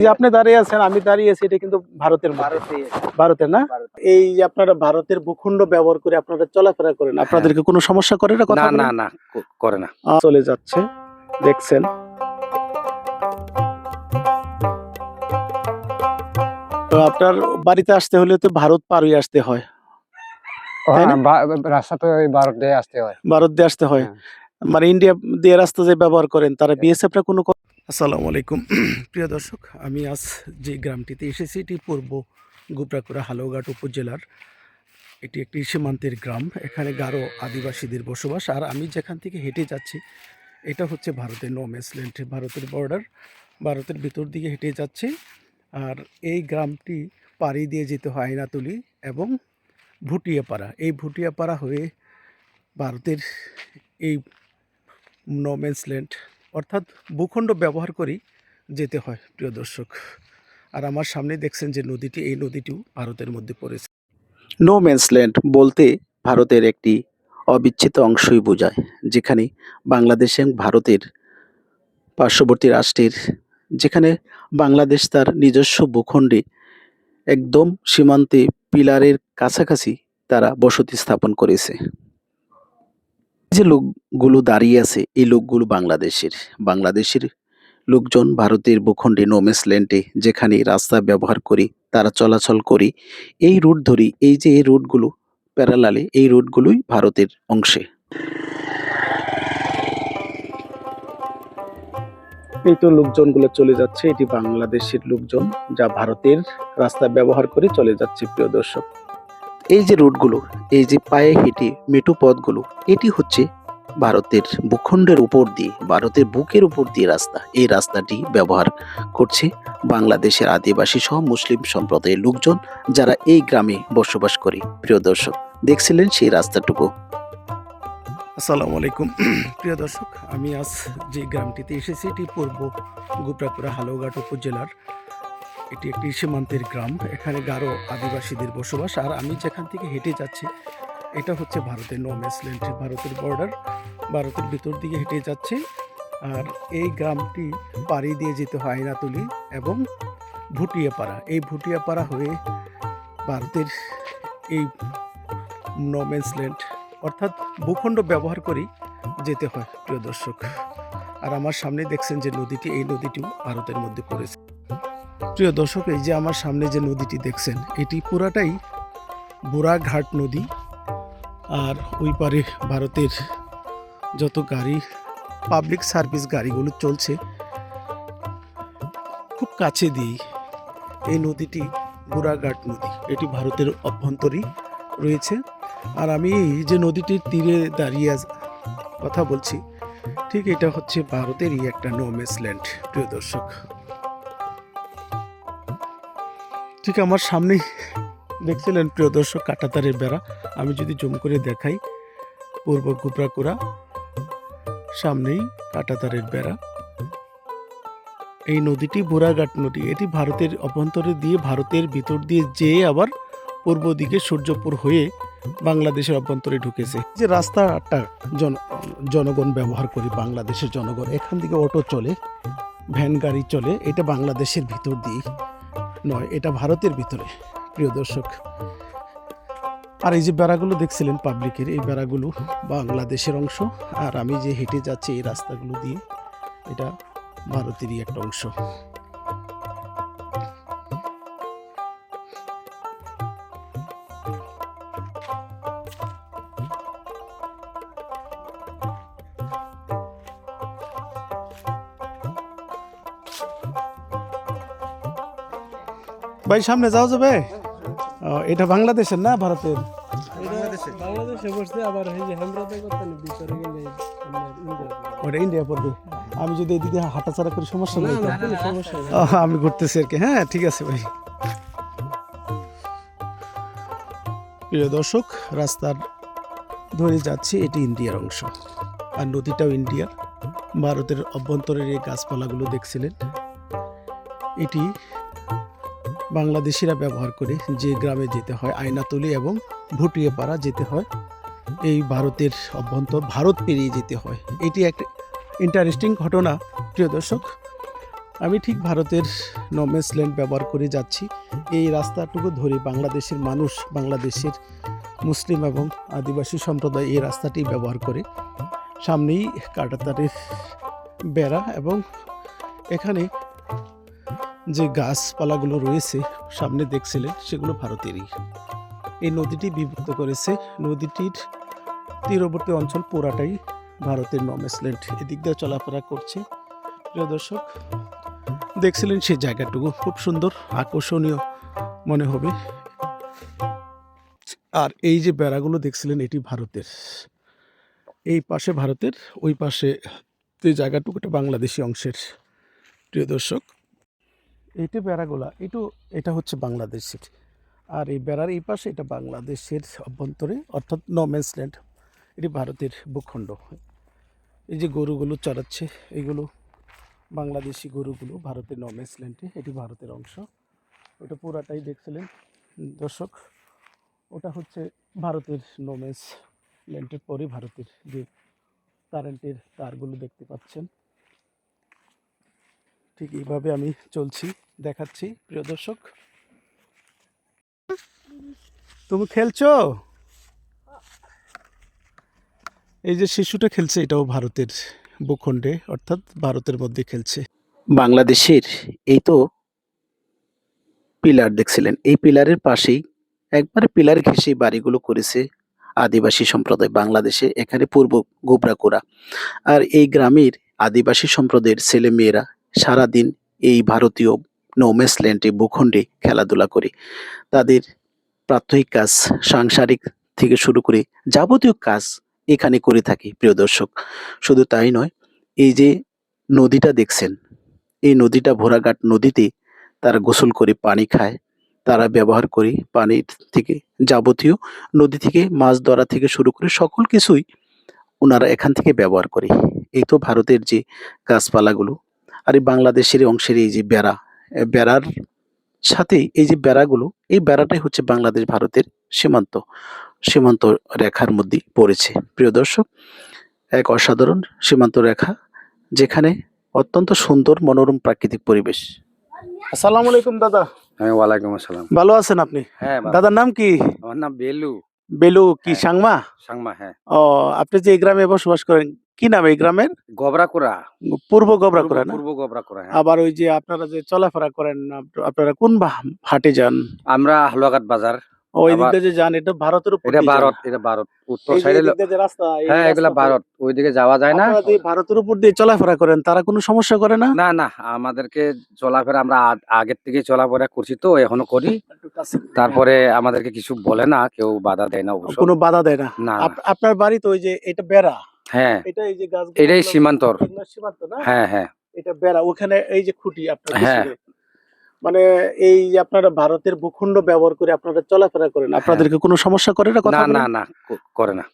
যে আপনি দাঁড়িয়ে আছেন আমি দাঁড়িয়ে আছি এটা কিন্তু ভারতের ভারতের না? এই আপনারা ভারতের ভূখণ্ড ব্যবহার করে আপনারা চলাফেরা করেন আপনাদেরকে কোনো সমস্যা করে না কথা না করে না। চলে যাচ্ছে দেখছেন। তো আপনার বাড়িতে আসতে হলে তো ভারত পার হয়ে আসতে হয়? হ্যাঁ, রাস্তা তো ভারত দিয়ে আসতে হয়। ভারত দিয়ে আসতে হয়। হ্যাঁ। মানে ইন্ডিয়া দিয়ে রাস্তা যে ব্যবহার করেন তারা হ্যাঁ। বিএসএফ রা কোনো আসসালামু আলাইকুম। প্রিয় দর্শক, আমি আজ যে গ্রামটিতে এসেছি, এটি পূর্ব গুপরাকুড়া হালুঘাট উপজেলার এটি একটি সীমান্তের গ্রাম। এখানে গারো আদিবাসীদের বসবাস। আর আমি যেখান থেকে হেঁটে যাচ্ছি, এটা হচ্ছে ভারতের নো ল্যান্ড ভারতের বর্ডার ভারতের ভিতর দিকে হেঁটে যাচ্ছি। আর এই গ্রামটি পাড়ি দিয়ে যেতে হয় আয়নাতুলি এবং ভুটিয়াপাড়া। এই ভুটিয়াপাড়া হয়ে ভারতের এই নোম্যান্স ল্যান্ড অর্থাৎ ভূখণ্ড ব্যবহার করেই যেতে হয়, প্রিয় দর্শক। আর আমার সামনে দেখছেন যে নদীটি, এই নদীটিও ভারতের মধ্যে পড়েছে। নো ম্যান্স ল্যান্ড বলতে ভারতের একটি অবিচ্ছেদ্য অংশই বোঝায়, যেখানে বাংলাদেশ এবং ভারতের পার্শ্ববর্তী রাষ্ট্রের, যেখানে বাংলাদেশ তার নিজস্ব ভূখণ্ডে একদম সীমান্তে পিলারের কাছাকাছি তারা বসতি স্থাপন করেছে। যে লোকগুলো দাঁড়িয়ে আছে, এই লোকগুলো বাংলাদেশের। বাংলাদেশের লোকজন ভারতের ভূখণ্ডে নোমেস ল্যান্ডে যেখানে রাস্তা ব্যবহার করি, তারা চলাচল করি, এই রুট ধরি, এই যে এই রুটগুলো প্যারালালে এই রুটগুলোই ভারতের অংশে। এই তো লোকজনগুলো চলে যাচ্ছে, এটি বাংলাদেশের লোকজন, যা ভারতের রাস্তা ব্যবহার করে চলে যাচ্ছে, প্রিয় দর্শক। এই যে রুটগুলো এই যে পায়ে হেঁটে মেটু পথগুলো, এটি হচ্ছে ভারতের ভূখণ্ডের উপর দিয়ে, ভারতের বুকের উপর দিয়ে রাস্তা। এই রাস্তাটি ব্যবহার করছে বাংলাদেশের আদিবাসী সহ মুসলিম সম্প্রদায়ের লোকজন যারা এই গ্রামে বসবাস করে। প্রিয় দর্শক, দেখছিলেন সেই রাস্তাটুকু। আসসালামু আলাইকুম। প্রিয় দর্শক, আমি আজ যে গ্রামটিতে এসেছি, এটি পূর্ব গুপরাকুড়া হালুঘাট উপজেলার এটি একটি সীমান্তের গ্রাম। এখানে গারো আদিবাসীদের বসবাস। আর আমি যেখান থেকে হেঁটে যাচ্ছি, এটা হচ্ছে ভারতের নো ল্যান্ড ভারতের বর্ডার ভারতের ভিতর দিকে হেঁটে যাচ্ছে। আর এই গ্রামটি পাড়ি দিয়ে যেতে হয় আয়নাতুলি এবং ভুটিয়াপাড়া। এই ভুটিয়াপাড়া হয়ে ভারতের এই নো ল্যান্ড অর্থাৎ ভূখণ্ড ব্যবহার করেই যেতে হয়, প্রিয় দর্শক। আর আমার সামনে দেখছেন যে নদীটি, এই নদীটিও ভারতের মধ্যে পড়েছে। প্রিয় দর্শক, এই যে আমার সামনে যে নদীটি দেখছেন, এটি পুরাটাই বুড়াঘাট নদী। আর ওই পারে ভারতের যত গাড়ি পাবলিক সার্ভিস গাড়িগুলো চলছে, খুব কাছে দিয়েই এই নদীটি বুড়াঘাট নদী। এটি ভারতের অভ্যন্তরেই রয়েছে। আর আমি যে নদীটির তীরে দাঁড়িয়ে কথা বলছি, ঠিক এটা হচ্ছে ভারতেরই একটা নোমেস ল্যান্ড প্রিয় দর্শক। ঠিক আমার সামনেই দেখছিলেন প্রিয় দর্শক কাটাতারের বেড়া। আমি যদি জুম করে দেখাই, পূর্ব গুপরাকুড়া সামনেই কাটাতারের বেড়া। এই নদীটি বুড়াঘাট নদী, এটি ভারতের অভ্যন্তরে দিয়ে ভারতের ভিতর দিয়ে যেয়ে আবার পূর্ব দিকে সূর্যপুর হয়ে বাংলাদেশের অভ্যন্তরে ঢুকেছে। যে রাস্তাটা জন জনগণ ব্যবহার করি, বাংলাদেশের জনগণ, এখান থেকে অটো চলে, ভ্যান গাড়ি চলে, এটা বাংলাদেশের ভিতর দিয়ে নয়, এটা ভারতের ভিতরে, প্রিয় দর্শক। আর এই যে বেড়াগুলো দেখছিলেন পাবলিকের, এই বেড়াগুলো বাংলাদেশের অংশ, আর আমি যে হেঁটে যাচ্ছি এই রাস্তাগুলো দিয়ে, এটা ভারতেরই একটা অংশ। ভাই সামনে যাওয়া যাবে? এটা বাংলাদেশের না ভারতের? বাংলাদেশে বসতে আবার এই যে হেমরাতে করতে ভিতরে গেলে ওটা ইন্ডিয়া পড়বে। আমি যদি এদিকে হাঁটাচাড়া করি সমস্যা নেই আমি ঘুরতেছি আর কি। হ্যাঁ ঠিক আছে ভাই। প্রিয় দর্শক রাস্তার ধরে যাচ্ছি এটি ইন্ডিয়ার অংশ। আর নদীটাও ইন্ডিয়ার ভারতের অভ্যন্তরের এই গাছপালাগুলো দেখছিলেন। এটি বাংলাদেশিরা ব্যবহার করে যে গ্রামে যেতে হয়, আয়নাতলি এবং ভুটিয়াপাড়া যেতে হয়, এই ভারতের অভ্যন্তর, ভারত পেরিয়ে যেতে হয়। এটি একটা ইন্টারেস্টিং ঘটনা, প্রিয় দর্শক। আমি ঠিক ভারতের নমেস ল্যান্ড ব্যবহার করে যাচ্ছি। এই রাস্তাটুকু ধরে বাংলাদেশের মানুষ, বাংলাদেশের মুসলিম এবং আদিবাসী সম্প্রদায় এই রাস্তাটি ব্যবহার করে। সামনেই কাটাতারের বেড়া এবং এখানে যে গাছপালাগুলো রয়েছে সামনে দেখছিলেন সেগুলো ভারতেরই। এই নদীটি বিভক্ত করেছে। নদীটির তীরবর্তী অঞ্চল পুরাটাই ভারতের নমেসল্যান্ড এদিক দিয়ে চলাফেরা করছে। প্রিয় দর্শক, দেখছিলেন সেই জায়গাটুকু। খুব সুন্দর, আকর্ষণীয় মনে হবে। আর এই যে বেড়াগুলো দেখছিলেন, এটি ভারতের। এই পাশে ভারতের, ওই পাশে যে জায়গাটুকুটা বাংলাদেশি অংশের। প্রিয় দর্শক এইটি বেড়াগুলা এটু এটা হচ্ছে বাংলাদেশের আর এই বেড়ার এই পাশে এটা বাংলাদেশের অভ্যন্তরে, অর্থাৎ নমেন্সল্যান্ড এটি ভারতের ভূখণ্ড। এই যে গরুগুলো চড়াচ্ছে, এগুলো বাংলাদেশি গরুগুলো ভারতের নমেন্সল্যান্ডে এটি ভারতের অংশ। ওটা পুরাটাই দেখছিলেন দর্শক, ওটা হচ্ছে ভারতের নোমেস ল্যান্ডের পরে ভারতের যে কারেন্টের তারগুলো দেখতে পাচ্ছেন। ঠিক এইভাবে আমি চলছি, দেখাচ্ছি, প্রিয় দর্শক। তুমি খেলছো? এই যে শিশুটা খেলছে, এটাও ভারতের ভূখণ্ডে, অর্থাৎ ভারতের মধ্যে খেলছে। বাংলাদেশের এই তো পিলার দেখছিলেন। এই পিলারের পাশেই একবারে পিলার ঘেঁষে বাড়িগুলো করেছে আদিবাসী সম্প্রদায় বাংলাদেশে, এখানে পূর্ব গোবরাকুড়া। আর এই গ্রামের আদিবাসী সম্প্রদায়ের ছেলে মেয়েরা সারাদিন এই ভারতীয় নোমেসল্যান্ডে ভূখণ্ডে খেলাধুলা করে। তাদের প্রাত্যহিক কাজ সাংসারিক থেকে শুরু করে যাবতীয় কাজ এখানে করে থাকে প্রিয় দর্শক। শুধু তাই নয়, এই যে নদীটা দেখছেন, এই নদীটা ভোরাঘাট নদীতে তারা গোসল করে পানি খায়, তারা ব্যবহার করে পানির থেকে যাবতীয় নদী থেকে, মাছ ধরা থেকে শুরু করে সকল কিছুই ওনারা এখান থেকে ব্যবহার করে। এই তো ভারতের যে গাছপালাগুলো আর এই বাংলাদেশের অংশের এই যে বেড়া বেড়ার সাথে এই যে বেড়াগুলো এই বেড়াটাই হচ্ছে বাংলাদেশ ভারতের সীমান্ত সীমান্ত রেখার মধ্যে পড়েছে। প্রিয় দর্শক এক অসাধারণ সীমান্ত রেখা যেখানে অত্যন্ত সুন্দর মনোরম প্রাকৃতিক পরিবেশ। আসসালামু আলাইকুম দাদা। হ্যাঁ ওয়ালাইকুম আসসালাম। ভালো আছেন আপনি? হ্যাঁ দাদার নাম কি? আমার নাম বেলু। বেলু কি হ্যাঁ। সাংমা? সাংমা হ্যাঁ। ও আপনি যে এই গ্রামে বসবাস করেন কি নাম এই গ্রামের? গবরাকুড়া। পূর্ব গবরাকুড়া না? পূর্ব গবরাকুড়া হ্যাঁ। আবার ওই যে আপনারা যে চলাফেরা করেন আপ- আপনারা কোন হাটে যান? আমরা হালুয়াঘাট বাজার। ওই দিক আবার- দিয়ে যে যান এটা ভারতের উপর এটা দিয়ে যান। ভারত এটা ভারত। উত্তর এই যে সাইডে এদিক দিয়ে যে রাস্তা এই হ্যাঁ এগুলা ভারত। ওইদিকে যাওয়া যায় না। আপনারা যে ভারতের উপর দিয়ে চলাফেরা করেন তারা কোনো সমস্যা করে না? না না আমাদেরকে চলাফেরা আমরা আ- আগের থেকে চলাফেরা করছি তো এখনও করি। তারপরে আমাদেরকে কিছু বলে না কেউ বাধা দেয় না অবশ্য। কোনো বাধা দেয় না? না না। আপ- আপনার বাড়ি তো ওই যে এটা বেড়া। হ্যাঁ। এটা এই যে গাছ এটাই সীমান্তর। সীমান্ত না? হ্যাঁ হ্যাঁ। এটা বেড়া ওখানে এই যে খুঁটি আপনার হ্যাঁ। মানে এই যে আপনারা ভারতের ভূখণ্ড ব্যবহার করে আপনারা চলাফেরা করেন আপনাদেরকে কোনো সমস্যা করে না কথা হ্যাঁ। না না করে না।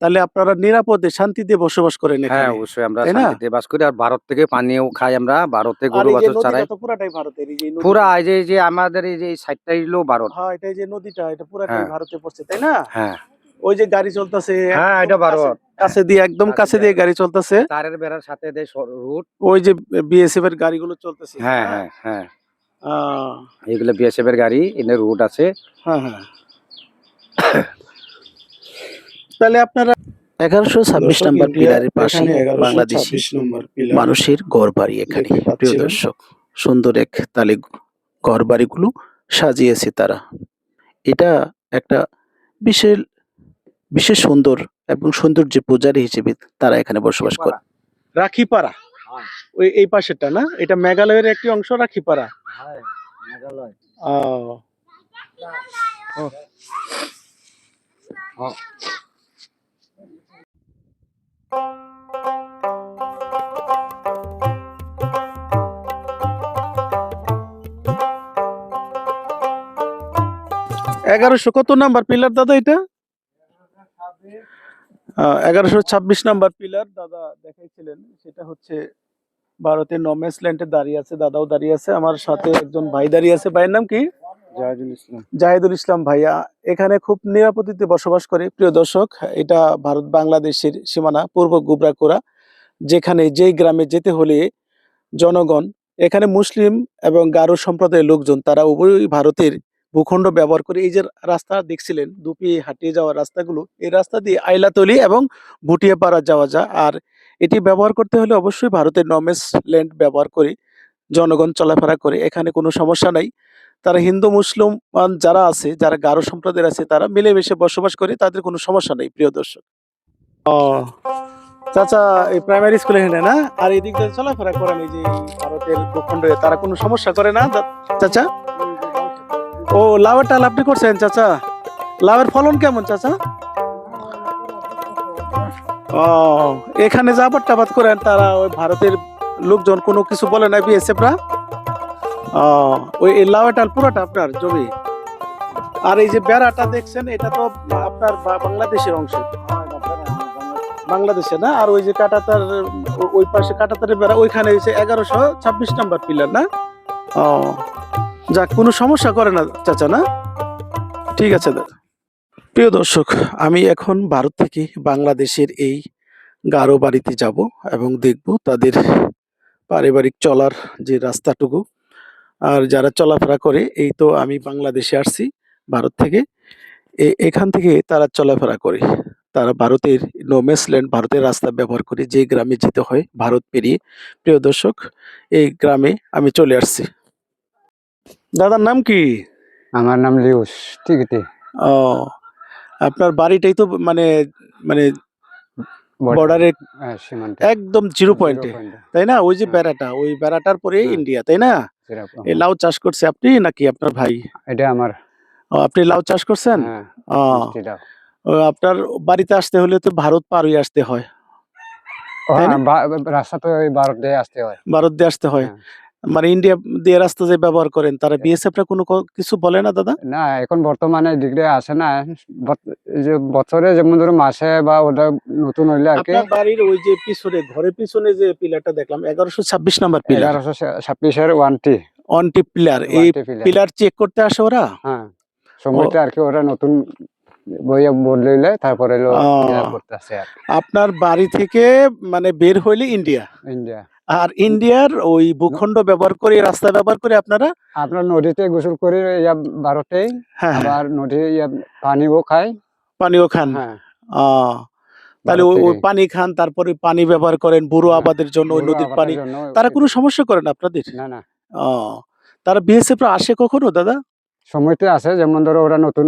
তাহলে আপনারা নিরাপদে শান্তিতে বসবাস করেন হ্যাঁ অবশ্যই আমরা? শান্তিতে বাস করি আর ভারত থেকে পানিও খাই আমরা ভারতে গরু বাছুর তো পুরাটাই ভারতের এই যে পুরা এই যে যে আমাদের এই যে এই সাইডটা হলো ভারত। হ্যাঁ এটা যে নদীটা এটা পুরাটাই হ্যাঁ। ভারতে পড়ছে তাই না? হ্যাঁ। ওই যে গাড়ি চলতেছে হ্যাঁ এটা ভারত। কাছে দিয়ে একদম কাছে দিয়ে গাড়ি চলতেছে। তারের বেড়ার সাথে দেয় রুট ওই যে বিএসএফ এর গাড়িগুলো চলতেছে। হ্যাঁ হ্যাঁ হ্যাঁ। আহ, এগুলো বিএসএফ এর গাড়ি এদের রুট আছে। হ্যাঁ হ্যাঁ। তাহলে আপনারা এগারোশো ছাব্বিশ নম্বর পিলারের পাশে বাংলাদেশি মানুষের ঘর বাড়ি এখানে। প্রিয় দর্শক সুন্দর এক তালে ঘর বাড়িগুলো সাজিয়েছে তারা। এটা একটা বিশেষ বিশেষ সুন্দর এবং সৌন্দর্য পূজারী হিসেবে তারা এখানে বসবাস করে। রাখিপাড়া। ওই এই পাশেরটা না? এটা মেঘালয়ের একটি অংশ রাখিপাড়া? ও। এগারোশো কত নাম্বার পিলার দাদা এটা? এগারোশো ছাব্বিশ নাম্বার পিলার দাদা দেখাইছিলেন। সেটা হচ্ছে ভারতের নমেস ল্যান্ডে দাঁড়িয়ে আছে দাদাও দাঁড়িয়ে আছে। আমার সাথে একজন ভাই দাঁড়িয়ে আছে। ভাইয়ের নাম কি? ইসলাম। জাহিদুল ইসলাম ভাইয়া এখানে খুব নিরাপত্তিতে বসবাস করে। প্রিয় দর্শক এটা ভারত বাংলাদেশের সীমানা পূর্ব গুবরাকুড়া যেখানে যেই গ্রামে যেতে হলে জনগণ এখানে মুসলিম এবং গারো সম্প্রদায়ের লোকজন তারা উভয়ই ভারতের ভূখণ্ড ব্যবহার করে এই যে রাস্তা দেখছিলেন, দুপি হাঁটিয়ে যাওয়ার রাস্তাগুলো, এই রাস্তা দিয়ে আইলাতলি এবং ভুটিয়াপাড়া যাওয়া যায়। আর এটি ব্যবহার করতে হলে অবশ্যই ভারতের নমেস ল্যান্ড ব্যবহার করে, জনগণ চলাফেরা করে, এখানে কোনো সমস্যা নাই। তারা হিন্দু মুসলমান যারা আছে, যারা গারো সম্প্রদায়ের আছে, তারা মিলেমিশে বসবাস করে, তাদের কোনো সমস্যা নেই, প্রিয় দর্শক। ও, চাচা, এই প্রাইমারি স্কুলে হেনে না? আর এদিক দিয়ে চলাফেরা করেন, এই যে ভারতের ভূখণ্ডে, তারা কোনো সমস্যা করে না? চাচা? ও, লাউয়ের টাল আপনি করছেন, চাচা? লাউয়ের ফলন কেমন, চাচা? ও, এখানে যা আবাদ করেন, তারা ওই ভারতের লোকজন, কোনো কিছু বলে না বিএসএফরা? ও, ওই লাউয়ের টাল পুরোটা আপনার জমি? আর এই যে বেড়াটা দেখছেন, এটা তো আপনার বাংলাদেশের অংশ। বাংলাদেশে না? আর ওই যে কাটাতার ওই পাশে কাটাতারের বেড়া, ওইখানে এগারোশো ছাব্বিশ নাম্বার পিলার, না? ও যাক, কোনো সমস্যা করে না, চাচা, না? ঠিক আছে, দাদা। প্রিয় দর্শক, আমি এখন ভারত থেকে বাংলাদেশের এই গারো বাড়িতে যাব এবং দেখব তাদের পারিবারিক চলার যে রাস্তাটুকু। আর যারা চলাফেরা করে, এই তো আমি বাংলাদেশে আসছি, ভারত থেকে। এখান থেকে তারা চলাফেরা করে। তারা ভারতের নোমেসল্যান্ড ভারতের রাস্তা ব্যবহার করে যে গ্রামে যেতে হয়, ভারত পেরিয়ে। প্রিয় দর্শক, এই গ্রামে আমি চলে আসছি। দাদার নাম কি? আমার নাম লিউস ঠিক আছে ও আপনার বাড়িটাই তো মানে মানে বর্ডারের হ্যাঁ, একদম জিরো পয়েন্টে। তাই না? ওই যে হ্যাঁ। বেড়াটা ওই বেড়াটার পরে হ্যাঁ। ইন্ডিয়া তাই না? এই লাউ চাষ করছে আপনি নাকি আপনার ভাই? এটা আমার। ও, আপনি লাউ চাষ করছেন? হ্যাঁ, ও, আপনার বাড়িতে আসতে হলে তো ভারত পার হয়ে আসতে হয়? হ্যাঁ, রাস্তা তো ভারত দিয়ে আসতে হয়। ভারত দিয়ে আসতে হয়। হ্যাঁ। মানে ইন্ডিয়া দিয়ে রাস্তা যে ব্যবহার করেন তারা। বিএসএফ রা কোনো কিছু বলে না দাদা? না এখন বর্তমানে ডিগ্রি আসে না। যে বছরে যেমন ধরো মাসে বা ওটা নতুন হইলে আর কি। আপনার বাড়ির ওই যে পিছনে ঘরের পিছনে যে পিলারটা দেখলাম এগারোশো ছাব্বিশ নাম্বার পিলার। এগারোশো ছাব্বিশের ওয়ানটি অনটি পিলার এই পিলার চেক করতে আসে ওরা? হ্যাঁ সময়টা আর কি ওরা নতুন বইয়ে তারপরে ও। আসে আপনার বাড়ি থেকে মানে বের হইলে ইন্ডিয়া? ইন্ডিয়া। আর ইন্ডিয়ার ওই ভূখণ্ড ব্যবহার করে রাস্তা ব্যবহার করে আপনারা? আপনার নদীতে গোসল করে ভারতে হ্যাঁ হ্যাঁ, আবার নদী পানিও খায়। পানিও খান? হ্যাঁ। তাহলে ওই পানি খান তারপরে পানি ব্যবহার করেন বুড়ো হ্যাঁ, আবাদের জন্য ওই নদীর পানি। তারা কোনো সমস্যা করে না আপনাদের? না না। আহ, তারা বিএসএফ আসে কখনো দাদা? সময়তে আছে যেমন ধরো ওরা নতুন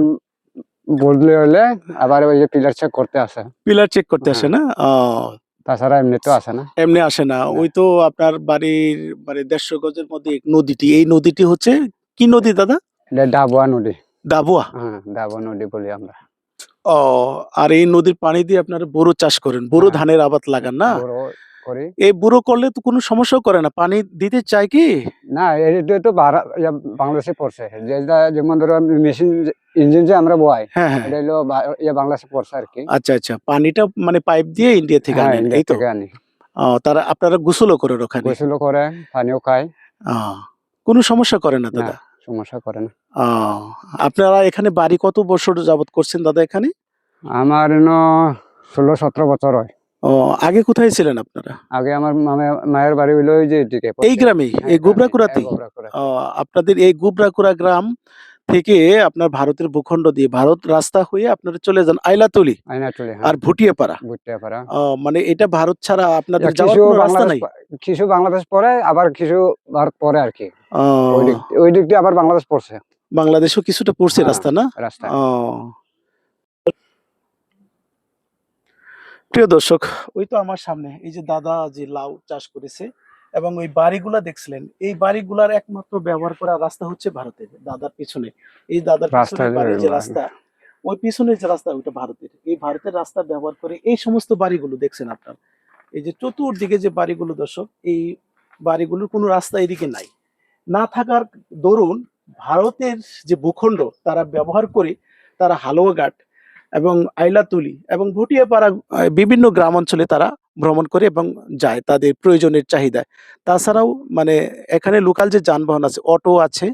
বদলে হলে আবার ওই যে পিলার চেক করতে আসে। পিলার চেক করতে আসে না? আহ, তাছাড়া এমনি তো আসে না। এমনি আসে না। ওই তো আপনার বাড়ির মানে দেড়শো গজের মধ্যে নদীটি। এই নদীটি হচ্ছে কি নদী দাদা? এটা ডাবুয়া নদী। দাবুয়া হ্যাঁ ডাবুয়া নদী বলি আমরা। ও আর এই নদীর পানি দিয়ে আপনারা বুড়ো চাষ করেন। বুড়ো হ্যাঁ। ধানের আবাদ লাগান না? করি। এই বুড়ো করলে তো কোনো সমস্যা করে না। পানি দিতে চাই কি? না এটা তো বাংলাদেশে পড়ছে। যেটা যেমন ধরো মেশিন ইঞ্জিন যে আমরা বয় হ্যাঁ হ্যাঁ। এটা হলো বাংলাদেশে পড়ছে আর কি। আচ্ছা আচ্ছা। পানিটা মানে পাইপ দিয়ে ইন্ডিয়া থেকে হ্যাঁ ইন্ডিয়া এই তো? আনি। তারা আপনারা গোসলও করেন ওখানে? গোসলও করে পানিও খায়। কোনো সমস্যা করে না দাদা? সমস্যা করে না। আপনারা এখানে বাড়ি কত বছর যাবত করছেন দাদা এখানে? আমার ষোলো সতেরো বছর হয়। ও আগে কোথায় ছিলেন আপনারা? আগে আমার মায়ের বাড়ি হইল ওই যে এই গ্রামেই হ্যাঁ, এই গ্রামে, গুবরাকুড়াতেই হ্যাঁ, আপনাদের এই গুবরাকুড়া গ্রাম থেকে আপনার ভারতের ভূখণ্ড দিয়ে ভারত রাস্তা হয়ে আপনারা চলে যান আইলাতলি আইনাটুলি আর ভুটিয়াপাড়া। ভুট্টিয়াপাড়া ও, মানে এটা ভারত ছাড়া আপনাদের কিছু যাওয়ার কোনো রাস্তা বাংলাদেশ নাই? কিছু বাংলাদেশ পরে আবার কিছু ভারত পরে আর কি। ওই দিক দিয়ে আবার বাংলাদেশ পড়ছে। বাংলাদেশও কিছুটা পড়ছে হ্যাঁ। রাস্তা না? রাস্তা। প্রিয় দর্শক ওই তো আমার সামনে এই যে দাদা যে লাউ চাষ করেছে এবং ওই বাড়িগুলা দেখছিলেন এই বাড়িগুলার একমাত্র ব্যবহার করা রাস্তা হচ্ছে ভারতের দাদার পিছনে। এই দাদার পিছনে যে রাস্তা ওই পিছনের যে রাস্তা ওইটা ভারতের। এই ভারতের রাস্তা ব্যবহার করে এই সমস্ত বাড়িগুলো দেখছেন আপনার। এই যে চতুর্দিকে যে বাড়িগুলো দর্শক এই বাড়িগুলোর কোনো রাস্তা এদিকে নাই। না থাকার দরুন ভারতের যে ভূখণ্ড তারা ব্যবহার করে তারা হালুয়াঘাট এবং আইলাতুলি এবং ভুটিয়াপাড়া বিভিন্ন গ্রাম অঞ্চলে তারা ভ্রমণ করে এবং যায় তাদের প্রয়োজনের চাহিদায়। তাছাড়াও মানে এখানে লোকাল যে যানবাহন আছে, অটো আছে,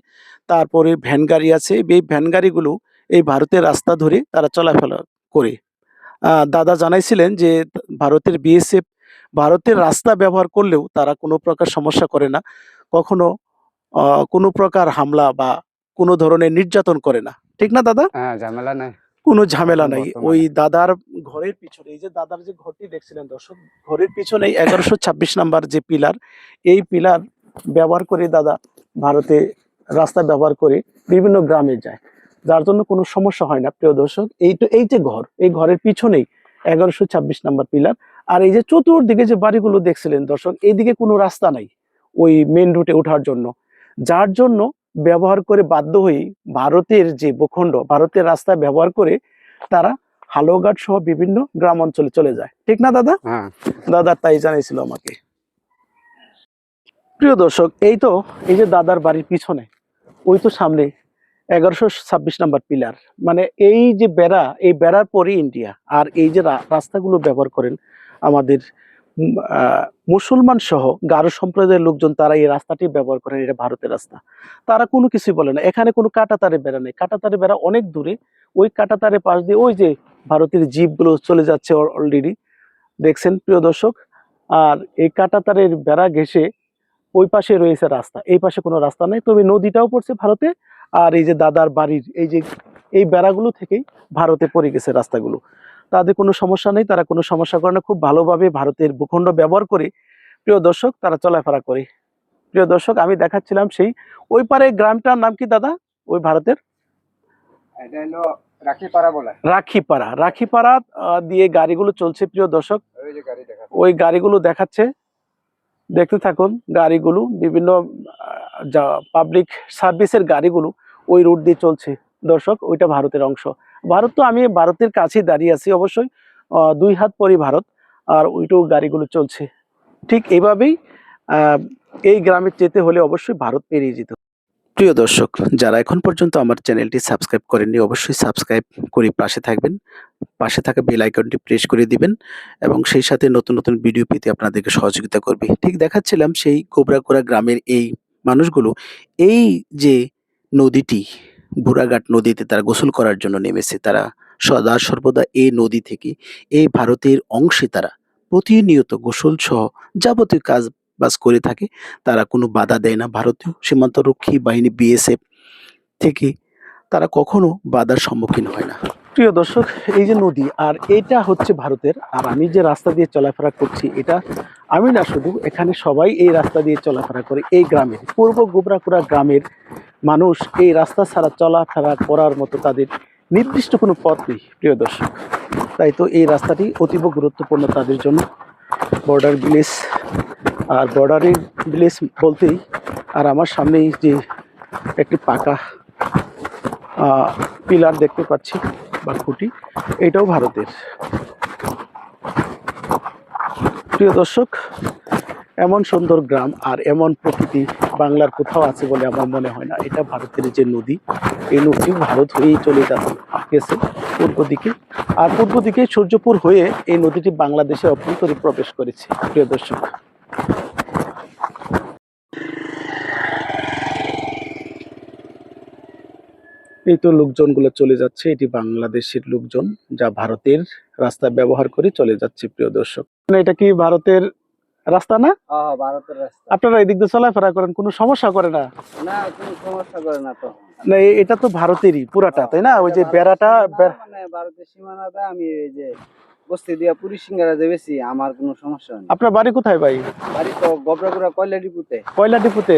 তারপরে ভ্যান গাড়ি আছে, এই ভ্যান গাড়িগুলো এই ভারতের রাস্তা ধরে তারা চলাফেরা করে। দাদা জানাইছিলেন যে ভারতের বিএসএফ ভারতের রাস্তা ব্যবহার করলেও তারা কোনো প্রকার সমস্যা করে না, কখনো কোনো প্রকার হামলা বা কোনো ধরনের নির্যাতন করে না। ঠিক না দাদা? হ্যাঁ ঝামেলা নাই। কোনো ঝামেলা নাই। ওই দাদার ঘরের পিছনে এই যে দাদার যে ঘরটি দেখছিলেন দর্শক ঘরের পিছনে এগারোশো ছাব্বিশ নাম্বার যে পিলার এই পিলার ব্যবহার করে দাদা ভারতে রাস্তা ব্যবহার করে বিভিন্ন গ্রামে যায়। যার জন্য কোনো সমস্যা হয় না প্রিয় দর্শক। এই তো এই যে ঘর এই ঘরের পিছনেই এগারোশো ছাব্বিশ নাম্বার পিলার। আর এই যে চতুর্দিকে যে বাড়িগুলো দেখছিলেন দর্শক এইদিকে কোনো রাস্তা নাই ওই মেন রুটে ওঠার জন্য। যার জন্য ব্যবহার করে বাধ্য হয়ে ভারতের যে ভূখণ্ড ভারতের রাস্তা ব্যবহার করে তারা হালুঘাট সহ বিভিন্ন গ্রাম অঞ্চলে চলে যায়। ঠিক না দাদা? হ্যাঁ। দাদা তাই জানাইছিল আমাকে। প্রিয় দর্শক এই তো এই যে দাদার বাড়ির পিছনে ওই তো সামনে এগারোশো ছাব্বিশ নাম্বার পিলার। মানে এই যে বেড়া এই বেড়ার পরে ইন্ডিয়া। আর এই যে রাস্তাগুলো ব্যবহার করেন আমাদের মুসলমান সহ গারো সম্প্রদায়ের লোকজন তারা এই রাস্তাটি ব্যবহার করেন, এটা ভারতের রাস্তা। তারা কোনো কিছুই বলে না। এখানে কোনো কাটাতারে বেড়া নেই। কাটাতারে বেড়া অনেক দূরে। ওই কাটাতারে পাশ দিয়ে ওই যে ভারতের জীবগুলো চলে যাচ্ছে অলরেডি দেখছেন, প্রিয় দর্শক? আর এই কাটাতারের বেড়া ঘেসে ওই পাশে রয়েছে রাস্তা। এই পাশে কোনো রাস্তা নেই। তবে নদীটাও পড়ছে ভারতে। আর এই যে দাদার বাড়ির এই যে এই বেড়াগুলো থেকেই ভারতে পড়ে গেছে রাস্তাগুলো। তাদের কোনো সমস্যা নেই তারা কোনো সমস্যা করে না। খুব ভালোভাবে ভারতের ভূখণ্ড ব্যবহার করে প্রিয় দর্শক তারা চলাফেরা করে। প্রিয় দর্শক আমি দেখাচ্ছিলাম সেই ওই পারে গ্রামটার নাম কি দাদা? ওই ভারতের? রাখিপাড়া রাখিপাড়া। দিয়ে গাড়িগুলো চলছে প্রিয় দর্শক। ওই গাড়িগুলো দেখাচ্ছে। দেখতে থাকুন গাড়িগুলো, বিভিন্ন যা পাবলিক সার্ভিসের গাড়িগুলো ওই রুট দিয়ে চলছে। দর্শক, ওইটা ভারতের অংশ। ভারত তো আমি ভারতের কাছেই দাঁড়িয়ে আছি অবশ্যই দুই হাত পরই ভারত, আর ওইটাও গাড়িগুলো চলছে। ঠিক এইভাবেই এই গ্রামে যেতে হলে অবশ্যই ভারত পেরিয়ে যেতে। প্রিয় দর্শক, যারা এখন পর্যন্ত আমার চ্যানেলটি সাবস্ক্রাইব করেননি, অবশ্যই সাবস্ক্রাইব করে পাশে থাকবেন। পাশে থাকা বেল আইকনটি প্রেস করে দিবেন এবং সেই সাথে নতুন নতুন ভিডিও পেতে আপনাদেরকে সহযোগিতা করবে। ঠিক দেখাচ্ছিলাম সেই কোবরাকোড়া গ্রামের এই মানুষগুলো, এই যে নদীটি, বুড়াঘাট নদীতে তারা গোসল করার জন্য নেমেছে, তারা সদা সর্বদা এই নদী থেকে, এই ভারতের অংশে তারা প্রতিনিয়ত গোসল সহ যাবতীয় কাজ বাজ করে থাকে, তারা কোনো বাধা দেয় না। ভারতীয় সীমান্তরক্ষী বাহিনী বিএসএফ থেকে তারা কখনো বাধার সম্মুখীন হয় না। প্রিয় দর্শক, এই যে নদী, আর এটা হচ্ছে ভারতের, আর আমি যে রাস্তা দিয়ে চলাফেরা করছি, এটা আমি না শুধু, এখানে সবাই এই রাস্তা দিয়ে চলাফেরা করে, এই গ্রামের, পূর্ব গোবরাকুড়া গ্রামের মানুষ এই রাস্তা ছাড়া চলাফেরা করার মতো তাদের নির্দিষ্ট কোনো পথ নেই, প্রিয় দর্শক। তাই তো এই রাস্তাটি অতীব গুরুত্বপূর্ণ তাদের জন্য। বর্ডার ভিলেজ আর বর্ডারের ভিলেজ বলতেই আর আমার সামনেই যে একটি পাকা পিলার দেখতে পাচ্ছি বা খুঁটি, এটাও ভারতের। প্রিয় দর্শক এমন সুন্দর গ্রাম আর এমন প্রকৃতি বাংলার কোথাও আছে বলে আমার মনে হয় না। এটা ভারতের যে নদী, এই নদী ভারত হয়েই চলে যাচ্ছে গেছে পূর্ব দিকে। আর পূর্ব দিকে সূর্যপুর হয়ে এই নদীটি বাংলাদেশে অভ্যন্তরে প্রবেশ করেছে, প্রিয় দর্শক। এই তো লোকজনগুলো চলে যাচ্ছে, এটি বাংলাদেশের লোকজন যা ভারতের রাস্তা ব্যবহার করে চলে যাচ্ছে, প্রিয় দর্শক। মানে এটা কি ভারতের রাস্তা না? ভারতের রাস্তা। আপনারা এদিক দিয়ে চলাফেরা করেন কোনো সমস্যা করে না? না কোনো সমস্যা করে না তো। না এটা তো ভারতেরই পুরাটা তাই না? ওই যে বেড়াটা বেড়া- মানে ভারতের সীমানাটা আমি এই যে বস্তি দিয়া পুরি সিঙ্গারা যে বেশি আমার কোনো সমস্যা নেই আপনার বাড়ি কোথায় ভাই? বাড়ি তো গবরাগুড়া কয়লা ডিপুতে কয়লা ডিপুতে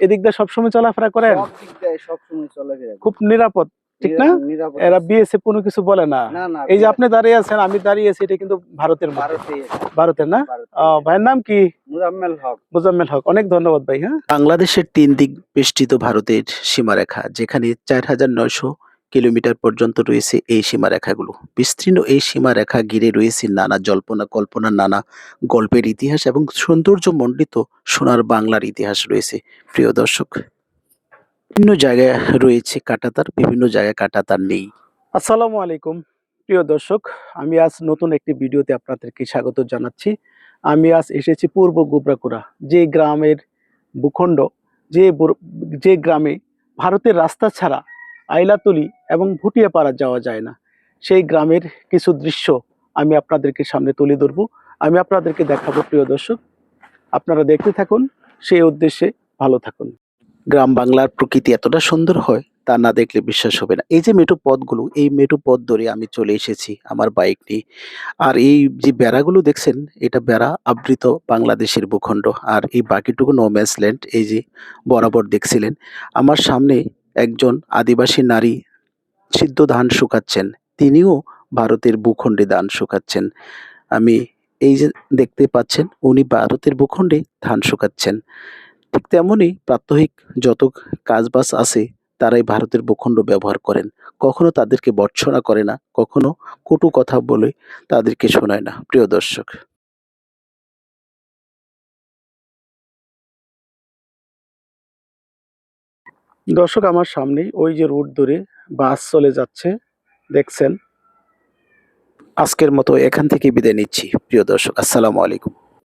এদিক দিয়ে সবসময় চলাফেরা করেন? সব দিক দিয়ে সবসময় চলে খুব নিরাপদ। ঠিক না? এরা বিএসএফ কোনো কিছু বলে না। এই যে আপনি দাঁড়িয়ে আছেন আমি দাঁড়িয়ে আছি এটা কিন্তু ভারতের মধ্যে। ভারতের না? আহ, ভাইয়ের নাম কি? মুজাম্মেল হক। মোজাম্মেল হক। অনেক ধন্যবাদ ভাই হ্যাঁ? বাংলাদেশের তিন দিক বেষ্টিত ভারতের সীমারেখা যেখানে চার হাজার নয়শো কিলোমিটার পর্যন্ত রয়েছে এই সীমারেখাগুলো। বিস্তীর্ণ এই সীমারেখা ঘিরে রয়েছে নানা জল্পনা কল্পনা নানা গল্পের ইতিহাস এবং সৌন্দর্য মণ্ডিত সোনার বাংলার ইতিহাস রয়েছে। প্রিয় দর্শক বিভিন্ন জায়গায় রয়েছে কাটাতার, বিভিন্ন জায়গায় কাটাতার নেই। আসসালামু আলাইকুম। প্রিয় দর্শক, আমি আজ নতুন একটি ভিডিওতে আপনাদেরকে স্বাগত জানাচ্ছি। আমি আজ এসেছি পূর্ব গুবরাকুড়া, যে গ্রামের ভূখণ্ড, যে যে গ্রামে ভারতের রাস্তা ছাড়া আইলাতলি এবং ভুটিয়াপাড়া যাওয়া যায় না। সেই গ্রামের কিছু দৃশ্য আমি আপনাদেরকে সামনে তুলে ধরবো। আমি আপনাদেরকে দেখাবো, প্রিয় দর্শক। আপনারা দেখতে থাকুন, সেই উদ্দেশ্যে ভালো থাকুন। গ্রাম বাংলার প্রকৃতি এতটা সুন্দর হয়, তা না দেখলে বিশ্বাস হবে না। এই যে মেটু পথগুলো, এই মেটু পথ ধরে আমি চলে এসেছি আমার বাইক নিয়ে। আর এই যে বেড়াগুলো দেখছেন, এটা বেড়া আবৃত বাংলাদেশের ভূখণ্ড। আর এই বাকিটুকু নোম্যান্স ল্যান্ড এই যে বরাবর দেখছিলেন, আমার সামনে একজন আদিবাসী নারী সিদ্ধ ধান শুকাচ্ছেন। তিনিও ভারতের ভূখণ্ডে ধান শুকাচ্ছেন। আমি এই যে দেখতে পাচ্ছেন, উনি ভারতের ভূখণ্ডে ধান শুকাচ্ছেন। ঠিক তেমনই প্রাত্যহিক যত কাজবাজ আছে, তারাই ভারতের ভূখণ্ড ব্যবহার করেন। কখনো তাদেরকে বর্ষনা করে না, কখনো কটু কথা বলে তাদেরকে শোনায় না, প্রিয় দর্শক। দর্শক, আমার সামনেই ওই যে রুট ধরে বাস চলে যাচ্ছে, দেখছেন? আজকের মতো এখান থেকে বিদায় নিচ্ছি, প্রিয় দর্শক, আসসালামু আলাইকুম।